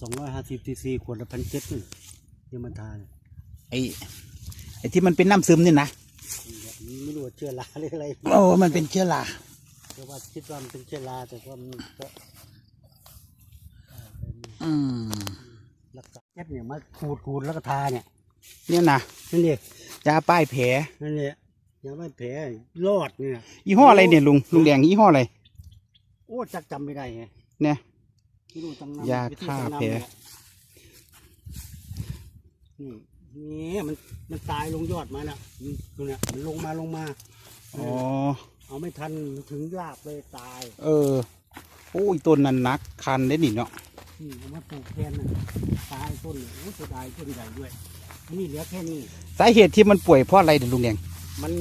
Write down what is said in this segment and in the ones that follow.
สองร้อยห้าสิบซีซีขวดละพันเจ็ดนี่ที่มันทานไอ้ไอ้ที่มันเป็นน้ำซึมนี่นะไม่รู้ว่าเชื้อราหรืออะไรโอ้มันเป็นเชื้อราแต่ว่าคิดว่ามันเป็นเชื้อราแต่ว่ามันก็อืมรักษาเจ็ดเนี่ยมาขูดขูดแล้วก็ทาเนี่ยเนี่ยนะนั่นดิยาป้ายแผลนั่นแหละยังไม่แผลรอดเนี่ยยี่ห้ออะไรเนี่ยลุงลุงแดงยี่ห้ออะไรโอ้จักจำไม่ได้ไงเนี่ยไม่รู้จังนำ ยาวิธีฆ่าจังนำแผลเนี่ยนี่นี่มันมันตายลงยอดมาน่ะมันดูเนี่ยมันลงมาลงมาอ๋อเอาไม่ทันมันถึงรากเลยตาย เออโอ้ยต้นนั้นนักคันได้หนิเนาะนี่เอามาปลูกแทนน่ะตายต้นเลยโอ้เสียดายต้นใหญ่ด้วยอันนี่เหลือแค่นี้สาเหตุที่มันป่วยเพราะอะไรเดี๋ยวลุงแดงมัน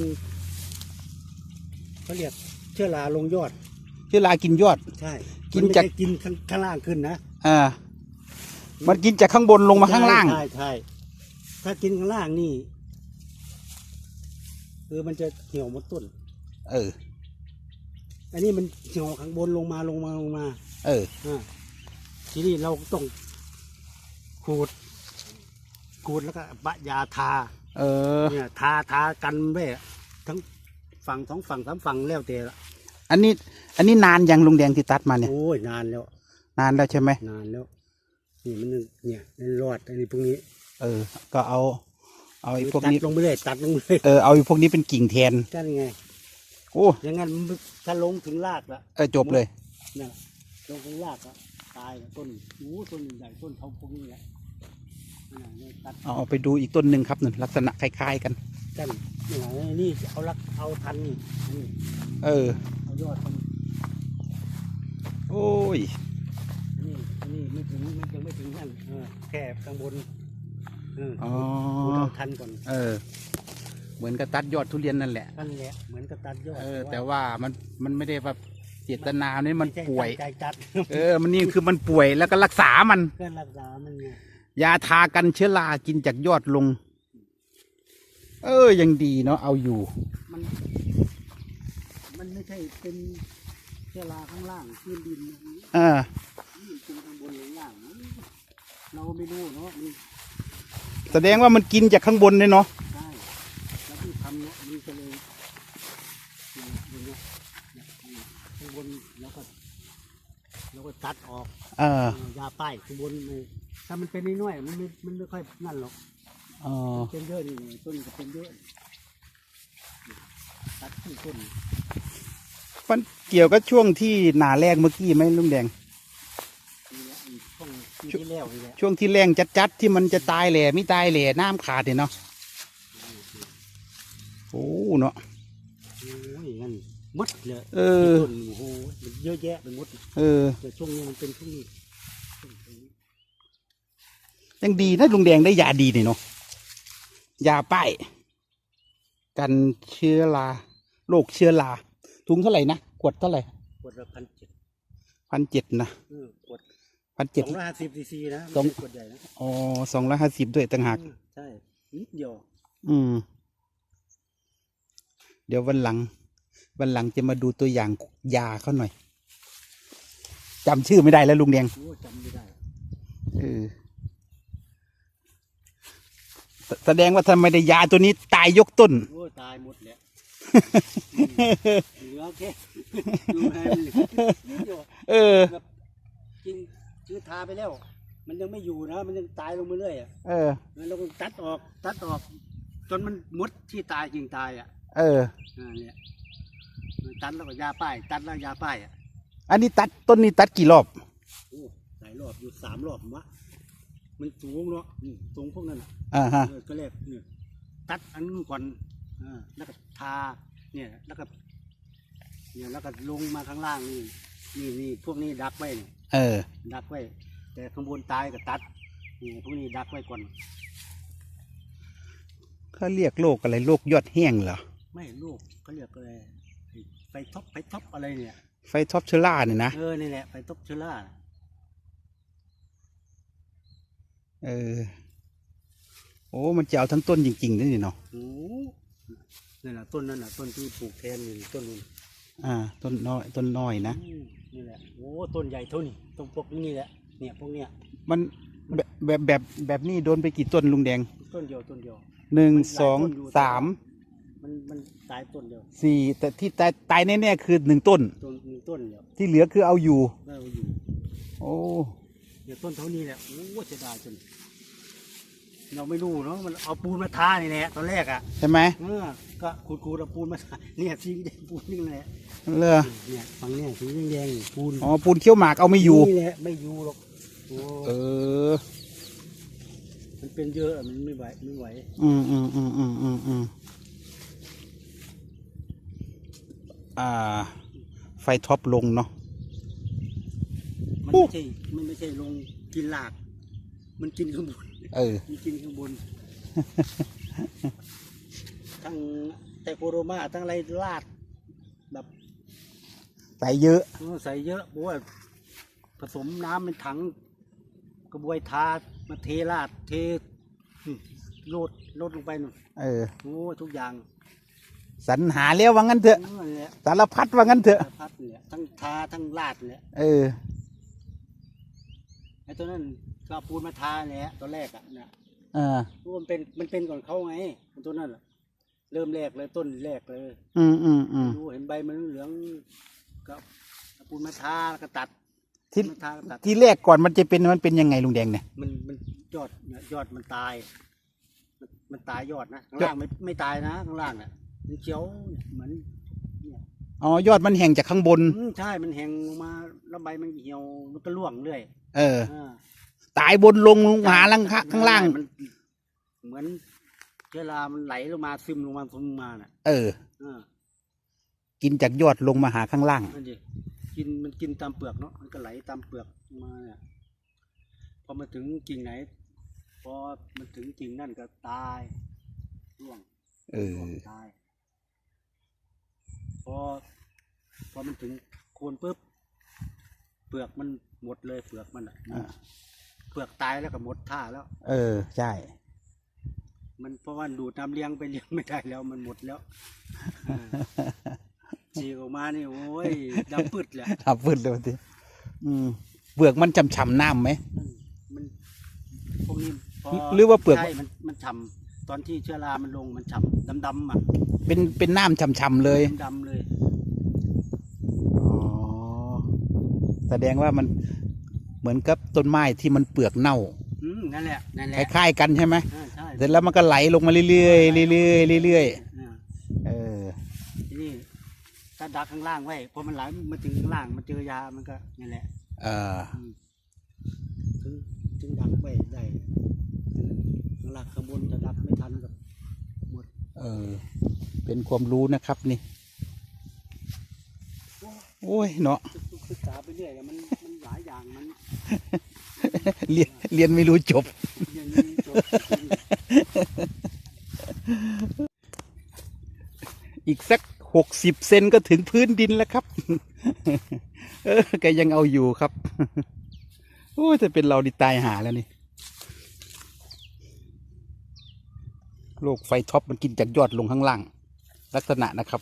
เขาเรียกเชื้อราลงยอด เชื้อรากินยอด ใช่กินมัไม่จากใช่กินข้างข้างล่างขึ้นนะอ่ามันกินจากข้างบนลงมาข้างล่าง ใช่ใช่ถ้ากินข้างล่างนี่คือมันจะเหี่ยวหมดต้น เออ อันนี้มันเหี่ยวข้างบนลงมาลงมาลงมาเออ อ่าทีนี้เราต้องขูดขูดแล้วก็บะยาทา เออ เนี่ยทาทากันไว้ทั้งฝั่งสองฝั่งสามฝั่งแล้วแต่ละ อันนี้ อันนี้นานยังลุงแดงที่ตัดมาเนี่ยโอ้ยนานแล้ว นานแล้วใช่ไหมนานแล้ว นี่มันยังเนี่ยมันรอดอันนี้พวกนี้ เออ ก็เอา เอาไอ้พวกนี้ตัดลงไปเลยตัดลงไปเลยเออเอาไอ้พวกนี้เป็นกิ่งแทนกันไงโอ้อย่างงั้นมันถ้าลงถึงรากละเออจบเลยเนี่ยลงถึงรากละตายละต้นโอ้ต้นใหญ่ต้นเขาพวกนี้แหละนั่นน่ะเนี่ยตัดเอาไปดูอีกต้นหนึ่งครับนั่นลักษณะคล้ายๆกันกันนี่ไงนี่เอารักเอาทันนี่นี่เออเอา ยอดมันโอ้ย นี่นี่ไม่ถึงไม่ยังไม่ถึงนั่นเออแค่ข้างบนเอออ๋อขูดเอาทันก่อนเออ เหมือนกับตัดยอดทุเรียนนั่นแหละ นั่นแหละเหมือนกับตัดยอดเออ แต่ว่ามันมันไม่ได้แบบเจตนาเนี่ยมันไใช่ป่วย ตั้งใจตัดเออ มันนี่คือมันป่วยแล้วก็รักษามัน เพื่อนรักษามันไงยาทากันเชื้อรากินจากยอดลง เออ ยังดีเนาะเอาอยู่ มันมันไม่ ใช่เป็นเชื้อราข้างล่างพื้นดินนะเออนี่เป็นข้างบนข้างล่างนะเราไม่รู้เนาะมันแสดงว่ามันกินจากข้างบนเลยเนาะใช่แล้วที่ทำเนี่ยมันก็เลยอย่างอย่างเงี้ยเนี่ยข้างบนแล้วก็แล้วก็ตัดออกเออยาป้ายข้างบนเลยถ้ามันเป็นน้อยๆมันไม่มันไม่ค่อยนั่นหรอกเออเป็นเยอะนี่ต้นก็เป็นเยอะตัดขึ้นต้น มันเกี่ยวกับช่วงที่หนาแรกเมื่อกี้ไหมลุงแดงนี่แหละอีกช่วงปีที่แล้วนี่แหละช่วงที่แรงจัดๆที่มันจะตายแหล่ไม่ตายแหล่น้ำขาดเนี่ยเนาะโอ้เนาะ โอ้ยงั้นหมดเลยเออ ต้นโอ้โหมันเยอะแยะไปหมดเออ แต่ช่วงนี้มันเป็นช่วงนี้ช่วงนี้ยังดีนะลุงแดงได้ยาดีนี่เนาะยาป้ายกันเชื้อราโรคเชื้อรา ถุงเท่าไหร่นะขวดเท่าไหร่ขวดละพันเจ็ดพันเจ็ดนะเออขวดพันสเจ็ดองร้อยห้าสิบซีซีนะสองไม่ใช่ขวดใหญ่นะอ๋อสองร้อยห้าสิบด้วยต่างหากอืมใช่นิดเดียวอืม เดี๋ยววันหลัง วันหลังจะมาดูตัวอย่างยาเขาหน่อยจำชื่อไม่ได้แล้วลุงแดงโอ้จำไม่ได้เออแสแสดงว่าทำไมได้ยาตัวนี้ตายยกต้นโอ้ตายหมดแล้ว เหลือแค่ดูให้มันนิดเดียวเออแบบกินคือทาไปแล้ว มันยังไม่อยู่นะ มันยังตายลงมาเรื่อยอะเออ แล้วเราก็ตัดออกตัดออก จนมันหมดที่ตายจริงตายอะเออ อ่าเนี่ยตัดแล้วก็ยาป้าย ตัดแล้วยาป้ายอะอันนี้ตัดต้นนี้ตัดกี่รอบโอ้หลายรอบอยู่สามรอบผมวะมันสูงเนาะอืมสูงพวกนั้นน่ะอ่าฮะ เออก็เรียกเนี่ยตัดอันนู้นก่อนอ่า แล้วก็ทาเนี่ยแล้วก็เนี่ยแล้วก็ลงมาข้างล่างนี่นี่นี่พวกนี้ดักไว้เนี่ยเออ ดักไว้ แต่ข้างบนตายก็ตัดนี่พวกนี้ดักไว้ก่อนเขาเรียกโรคอะไรโรคยอดแห้งเหรอไม่ลูกเขาเรียกอะไรไอ้ไฟท็อปไฟท็อปอะไรเนี่ยไฟท็อปเชื้อราเนี่ยนะเออนี่แหละไฟท็อปเชื้อราเออ โอ้ มันจะเอาทั้งต้นจริงๆด้วยนี่เนาะโอ้ นี่นแหละต้นนั่นน่ะต้นที่ปลูกแทนนี่ต้นนู้นอ่า ต้นน้อยต้นน้อยนะอืมนี่แหละโอ้ต้นใหญ่เท่านี้ต้นพวกนี้แหละเนี่ยพวกเนี้ยอมันแบบแบบแบบแบบนี้โดนไปกี่ต้นลุงแดง ต้นเดียวต้นเดียวหนึ่งมันหลายสองต้นอยู่สามมันมันตายต้นเดียวสี่แต่ที่ตายตายแน่ๆคือหนึ่งต้นต้นหนึ่งต้นเดียวที่เหลือคือเอาอยู่ไม่เอาอยู่ โอ้เดี๋ยวต้นเท่านี้แหละโอ้เสียดายจน เราไม่รู้เนาะมันเอาปูนมาทานี่แหละตอนแรกอะใช่ไหมเออก็ขูดๆเอาปูนมาทาเนี่ยสีแดงปูนนี่แหละเลอเนี่ยฝั่งเนี่ยสีแดงๆปูนอ๋อปูนเขี้ยวหมากเอาไม่อยู่นี่แหละไม่อยู่หรอกโอ้เออ มันเป็นเยอะอะมันไม่ไหวไม่ไหวอืมอืมอืมอืมอืมอืมอ่า ไฟท็อปลงเนาะมันโอ้ไม่ใช่มันไม่ใช่ลงกินหลาก มันกินข้างบนเออมันกินข้างบน ทั้งไตโคโรมาทั้งอะไรลาดแบบไปเยอะเออใส่เยอะเพราะว่าผสมน้ำเป็นถัง กระบวยทามาเทราดเทอืมโลดโลดลงไปหน่อยเออโอ้ทุกอย่างสรรหาแล้วว่างั้นเถอะเออเนี่ยสารพัดว่างั้นเถอะสารพัดเนี่ยทั้งทาทั้งลาดเนี่ยเออไอ้ตัวนั้น ก็เอาปูนมาทาเนี่ยตอนแรกอะนะอ่าเพราะมันเป็นมันเป็นก่อนเขาไงไอ้ตัวนั้นอะเริ่มแรกเลยต้นแรกเลยอืมอืมอืมดูเห็นใบมันเหลืองก็เอาปูนมาทาแล้วก็ตัดที่มาทาแล้วก็ตัดที่แรกก่อนมันจะเป็นมันเป็นยังไงลุงแดงเนี่ย มันมันยอดเนี่ยยอดมันตาย มันมันตายยอดนะข้างยอดล่างไม่ไม่ตายนะข้างล่างน่ะมันเขียวเหมือนเนี่ยอ๋อยอดมันแห่งจากข้างบน อืมใช่มันแห้งลงมาแล้วใบมันเหี่ยวมันก็ร่วงเรื่อยเออ อ่า ตายบนลงลงหาล่างข้าข้างล่าง มันเหมือนเชื้อรามันไหลลงมาซึมลงมาซึมมาน่ะ เอออ่ากินจากยอดลงมาหาข้างล่าง นั่นดิกินมันกินตามเปลือกเนาะมันก็ไหลตามเปลือกมาเนี่ยพอมาถึงกิ่งไหน พอมันถึงกิ่งนั่นก็ตายร่วงเออ ร่วงตาย พอ พอมันถึงโคนปุ๊บเปลือกมันหมดเลยเปลือกมันอะอ่าเปลือกตายแล้วก็หมดท่าแล้ว เออ ใช่ มันเพราะว่าดูดน้ำเลี้ยงไปเลี้ยงไม่ได้แล้วมันหมดแล้วอ่าฉีกออกมานี่โอ้ยดำปืดแหละทับฟืดเลยทีอืมเปลือกมันฉ่ำๆน้ำไหม อืมมันพวกนี้พอหรือว่าเปลือก ใช่มันมันฉ่ำตอนที่เชื้อรามันลงมันฉ่ำดำๆอะเป็นเป็นน้ำฉ่ำๆเลยดำๆเลย อ๋อแสดงว่ามัน เหมือนกับต้นไม้ที่มันเปลือกเน่าอืมนั่นแหละนั่นแหคละล้ายๆกันใช่ไหมอ่าใช่เสร็จแล้วมันก็ไหลลงมาเรื่อยๆเรื่อยๆเรื่อยอ่าๆเออทีนี่ถ้าดักข้างล่างไว้พอมันไหลมาถึงข้างล่างมันเจอยามันก็นั่นแหละ เอออืมถึงถึงดักไว้ได้ข้างล่างข้างบนจะดักไม่ทันกับหมดเออ เป็นความรู้นะครับนี่ โอ้ยเนาะศึก ษาไปเรื่อยมันมันหลายอย่างมันเรียนเรียนไม่รู้จบเรียนรู้จบอีกสักหกสิบเซนก็ถึงพื้นดินแล้วครับ เออแกยังเอาอยู่ครับ โอ้จะเป็นเราดิตายหาแล้วนี่โลกไฟท็อปมันกินจากยอดลงข้างล่าง ลักษณะนะครับ